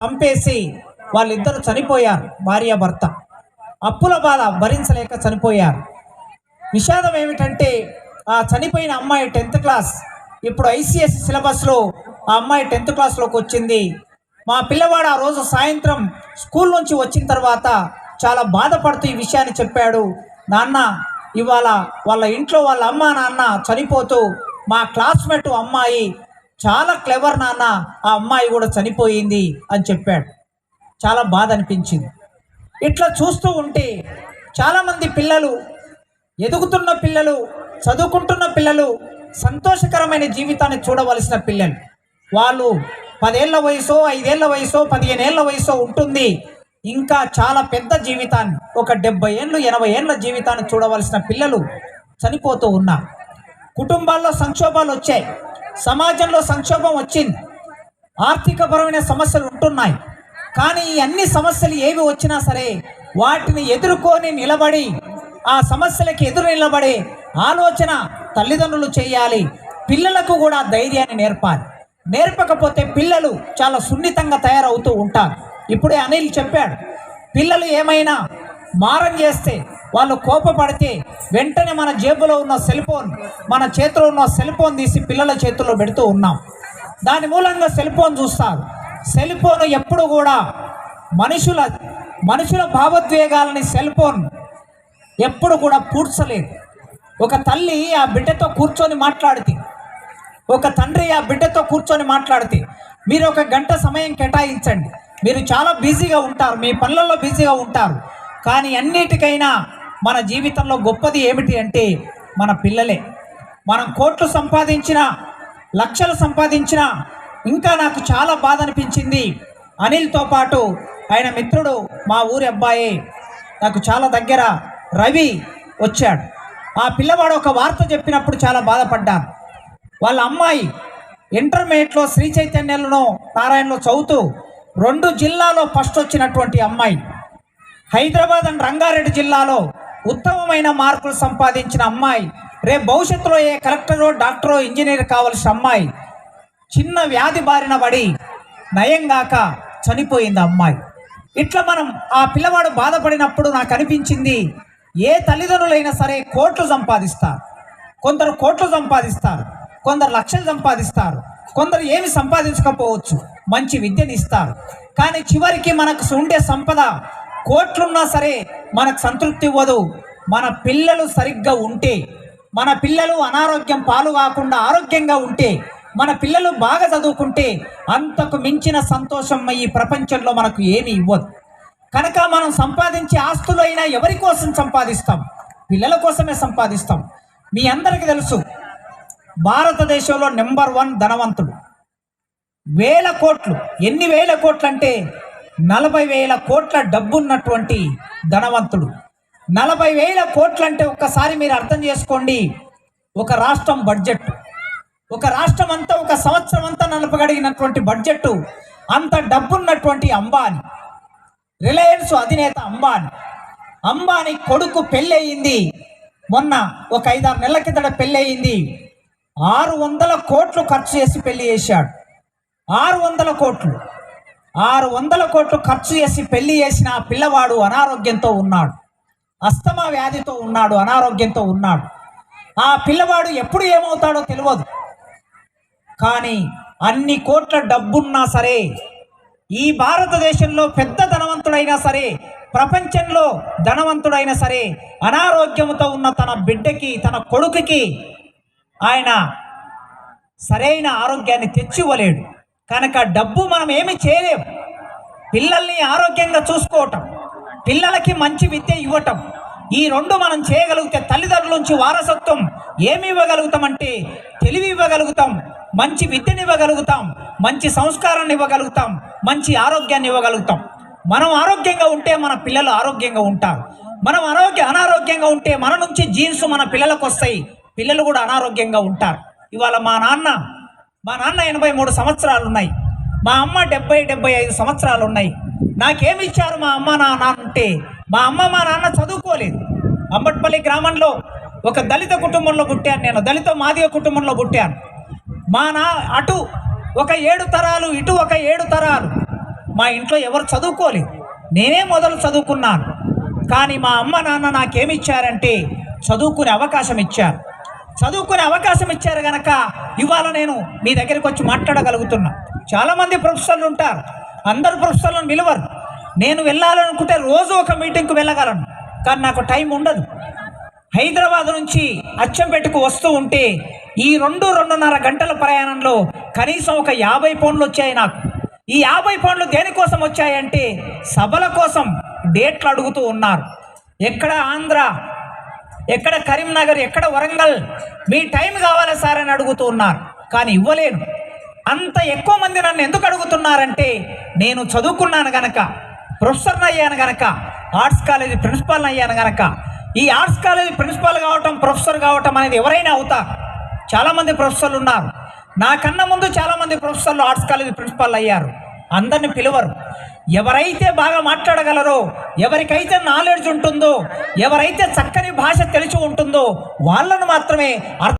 చంపేసి వాళ్ళిద్దరు చనిపోయారు భార్య భర్త. అప్పుల బాధ భరించలేక చనిపోయారు. విషాదం ఏమిటంటే ఆ చనిపోయిన అమ్మాయి టెన్త్ క్లాస్ ఇప్పుడు ఐసీఎస్ సిలబస్లో ఆ అమ్మాయి టెన్త్ క్లాస్లోకి వచ్చింది. మా పిల్లవాడు ఆ రోజు సాయంత్రం స్కూల్ నుంచి వచ్చిన తర్వాత చాలా బాధపడుతూ ఈ విషయాన్ని చెప్పాడు. నాన్న ఇవాళ వాళ్ళ ఇంట్లో వాళ్ళ అమ్మ నాన్న చనిపోతూ మా క్లాస్మేట్ అమ్మాయి చాలా క్లెవర్ నాన్న ఆ అమ్మాయి కూడా చనిపోయింది అని చెప్పాడు. చాలా బాధ అనిపించింది. ఇట్లా చూస్తూ ఉంటే చాలామంది పిల్లలు ఎదుగుతున్న పిల్లలు చదువుకుంటున్న పిల్లలు సంతోషకరమైన జీవితాన్ని చూడవలసిన పిల్లలు. వాళ్ళు పదేళ్ళ వయసో ఐదేళ్ళ వయసో పదిహేనేళ్ళ వయసో ఉంటుంది. ఇంకా చాలా పెద్ద జీవితాన్ని ఒక డెబ్బై ఏళ్ళు ఎనభై ఏళ్ళ జీవితాన్ని చూడవలసిన పిల్లలు చనిపోతూ ఉన్నారు. కుటుంబాల్లో సంక్షోభాలు వచ్చాయి. సమాజంలో సంక్షోభం వచ్చింది. ఆర్థికపరమైన సమస్యలు ఉంటున్నాయి. కానీ ఈ అన్ని సమస్యలు ఏవి వచ్చినా సరే వాటిని ఎదుర్కొని నిలబడి ఆ సమస్యలకి ఎదురు నిలబడే ఆలోచన తల్లిదండ్రులు చేయాలి. పిల్లలకు కూడా ధైర్యాన్ని నేర్పాలి. నేర్పకపోతే పిల్లలు చాలా సున్నితంగా తయారవుతూ ఉంటారు. ఇప్పుడే అనిల్ చెప్పాడు పిల్లలు ఏమైనా మారం చేస్తే వాళ్ళు కోపపడితే వెంటనే మన జేబులో ఉన్న సెల్ ఫోన్ మన చేతిలో ఉన్న సెల్ ఫోన్ తీసి పిల్లల చేతుల్లో పెడుతూ ఉన్నాం. దాని మూలంగా సెల్ ఫోన్ చూస్తారు. సెల్ ఫోన్ ఎప్పుడు కూడా మనుషుల మనుషుల భావోద్వేగాలని సెల్ ఫోన్ ఎప్పుడు కూడా పూడ్చలేదు. ఒక తల్లి ఆ బిడ్డతో కూర్చొని మాట్లాడితే ఒక తండ్రి ఆ బిడ్డతో కూర్చొని మాట్లాడితే మీరు ఒక గంట సమయం కేటాయించండి. మీరు చాలా బిజీగా ఉంటారు మీ పనులలో బిజీగా ఉంటారు. కానీ అన్నిటికైనా మన జీవితంలో గొప్పది ఏమిటి అంటే మన పిల్లలే. మనం కోట్లు సంపాదించిన లక్షలు సంపాదించిన ఇంకా నాకు చాలా బాధ అనిపించింది అనిల్తో పాటు ఆయన మిత్రుడు మా ఊరి అబ్బాయి. నాకు చాలా దగ్గర రవి వచ్చాడు. ఆ పిల్లవాడు ఒక వార్త చెప్పినప్పుడు చాలా బాధపడ్డాను వాళ్ళ అమ్మాయి ఇంటర్మీడియట్లో శ్రీ చైతన్యలను నారాయణలో చదువుతూ రెండు జిల్లాలో ఫస్ట్ వచ్చినటువంటి అమ్మాయి. హైదరాబాద్ అండ్ రంగారెడ్డి జిల్లాలో ఉత్తమమైన మార్కులు సంపాదించిన అమ్మాయి రేపు భవిష్యత్తులో ఏ కలెక్టరో డాక్టరో ఇంజనీర్ కావలసిన అమ్మాయి చిన్న వ్యాధి బారిన పడి నయంగాక చనిపోయింది అమ్మాయి. ఇట్లా మనం ఆ పిల్లవాడు బాధపడినప్పుడు నాకు అనిపించింది ఏ తల్లిదండ్రులైనా సరే కోట్లు సంపాదిస్తారు. కొందరు కోట్లు సంపాదిస్తారు కొందరు లక్షలు సంపాదిస్తారు కొందరు ఏమి సంపాదించకపోవచ్చు మంచి విద్యను ఇస్తారు. కానీ చివరికి మనకు ఉండే సంపద కోట్లున్నా సరే మనకు సంతృప్తి ఇవ్వదు. మన పిల్లలు సరిగ్గా ఉంటే మన పిల్లలు అనారోగ్యం పాలు కాకుండా ఆరోగ్యంగా ఉంటే మన పిల్లలు బాగా చదువుకుంటే అంతకు మించిన సంతోషం ఈ ప్రపంచంలో మనకు ఏమి ఇవ్వదు. కనుక మనం సంపాదించే ఆస్తులైనా ఎవరి కోసం సంపాదిస్తాం? పిల్లల కోసమే సంపాదిస్తాం. మీ అందరికీ తెలుసు భారతదేశంలో నెంబర్ వన్ ధనవంతుడు వేల కోట్లు ఎన్ని వేల కోట్లు అంటే నలభై వేల కోట్ల డబ్బున్నటువంటి ధనవంతుడు. నలభై వేల కోట్లు అంటే ఒక్కసారి మీరు అర్థం చేసుకోండి. ఒక రాష్ట్రం బడ్జెట్ ఒక రాష్ట్రం అంతా ఒక సంవత్సరం అంతా నలపగలిగినటువంటి బడ్జెట్ అంత డబ్బున్నటువంటి అంబానీ. రిలయన్స్ అధినేత అంబానీ. అంబానీ కొడుకు పెళ్ళయింది. మొన్న ఒక ఐదారు నెలల కిందట పెళ్ళయింది. ఆరు వందల కోట్లు ఖర్చు చేసి పెళ్ళి చేశాడు. ఆరు వందల కోట్లు. ఆరు వందల కోట్లు ఖర్చు చేసి పెళ్ళి చేసిన ఆ పిల్లవాడు అనారోగ్యంతో ఉన్నాడు. అస్తమా వ్యాధితో ఉన్నాడు అనారోగ్యంతో ఉన్నాడు. ఆ పిల్లవాడు ఎప్పుడు ఏమవుతాడో తెలియదు. కానీ అన్ని కోట్ల డబ్బున్నా సరే ఈ భారతదేశంలో పెద్ద ధనవంతుడైనా సరే ప్రపంచంలో ధనవంతుడైనా సరే అనారోగ్యంతో ఉన్న తన బిడ్డకి తన కొడుకుకి ఆయన సరైన ఆరోగ్యాన్ని తెచ్చివ్వలేడు. కనుక డబ్బు మనం ఏమి చేయలేం. పిల్లల్ని ఆరోగ్యంగా చూసుకోవటం పిల్లలకి మంచి విద్య ఇవ్వటం ఈ రెండు మనం చేయగలిగితే తల్లిదండ్రుల నుంచి వారసత్వం ఏమి ఇవ్వగలుగుతామంటే తెలివి ఇవ్వగలుగుతాం మంచి విద్యను ఇవ్వగలుగుతాం మంచి సంస్కారాన్ని ఇవ్వగలుగుతాం మంచి ఆరోగ్యాన్ని ఇవ్వగలుగుతాం. మనం ఆరోగ్యంగా ఉంటే మన పిల్లలు ఆరోగ్యంగా ఉంటారు. మనం ఆరోగ్య అనారోగ్యంగా ఉంటే మన నుంచి జీన్స్ మన పిల్లలకు వస్తాయి. పిల్లలు కూడా అనారోగ్యంగా ఉంటారు. ఇవాళ మా నాన్న మా నాన్న ఎనభై మూడు సంవత్సరాలు ఉన్నాయి మా అమ్మ డెబ్బై డెబ్బై ఐదు సంవత్సరాలు ఉన్నాయి నాకేమి ఇచ్చారు మా అమ్మ నా నాన్న అంటే మా అమ్మ మా నాన్న చదువుకోలేదు. అంబట్పల్లి గ్రామంలో ఒక దళిత కుటుంబంలో పుట్టాను నేను. దళిత మాదిగ కుటుంబంలో పుట్టాను. మా నా అటు ఒక ఏడు తరాలు ఇటు ఒక ఏడు తరాలు. మా ఇంట్లో ఎవరు చదువుకోలేదు. నేనే మొదలు చదువుకున్నాను. కానీ మా అమ్మ నాన్న నాకేమిచ్చారంటే చదువుకునే అవకాశం ఇచ్చారు. చదువుకునే అవకాశం ఇచ్చారు కనుక ఇవాళ నేను మీ దగ్గరికి వచ్చి మాట్లాడగలుగుతున్నా. చాలామంది ప్రొఫెసర్లు ఉంటారు. అందరు ప్రొఫెసర్లను నిలవరు నేను వెళ్ళాలనుకుంటే రోజు ఒక మీటింగ్కి వెళ్ళగలను. కానీ నాకు టైం ఉండదు. హైదరాబాద్ నుంచి అచ్చంపేటకు వస్తూ ఉంటే ఈ రెండు రెండున్నర గంటల ప్రయాణంలో కనీసం ఒక యాభై పౌండ్లు వచ్చాయి నాకు. ఈ యాభై పౌండ్లు దేనికోసం వచ్చాయంటే సభల కోసం డేట్లు అడుగుతూ ఉన్నారు. ఎక్కడ ఆంధ్ర ఎక్కడ కరీంనగర్ ఎక్కడ వరంగల్? మీ టైం కావాలా సార్ అని అడుగుతూ ఉన్నారు. కానీ ఇవ్వలేను. అంత ఎక్కువ మంది నన్ను ఎందుకు అడుగుతున్నారంటే నేను చదువుకున్నాను గనక ప్రొఫెసర్ని అయ్యాను గనక ఆర్ట్స్ కాలేజీ ప్రిన్సిపాల్ని అయ్యాను గనక. ఈ ఆర్ట్స్ కాలేజీ ప్రిన్సిపాల్ కావటం ప్రొఫెసర్ కావటం అనేది ఎవరైనా అవుతారు. చాలామంది ప్రొఫెసర్లు ఉన్నారు. నాకన్నా ముందు చాలామంది ప్రొఫెసర్లు ఆర్ట్స్ కాలేజీ ప్రిన్సిపాల్ అయ్యారు. అందరిని పిలువరు. ఎవరైతే బాగా మాట్లాడగలరో ఎవరికైతే నాలెడ్జ్ ఉంటుందో ఎవరైతే చక్కని భాష తెలిసి ఉంటుందో వాళ్ళను మాత్రమే అర్థం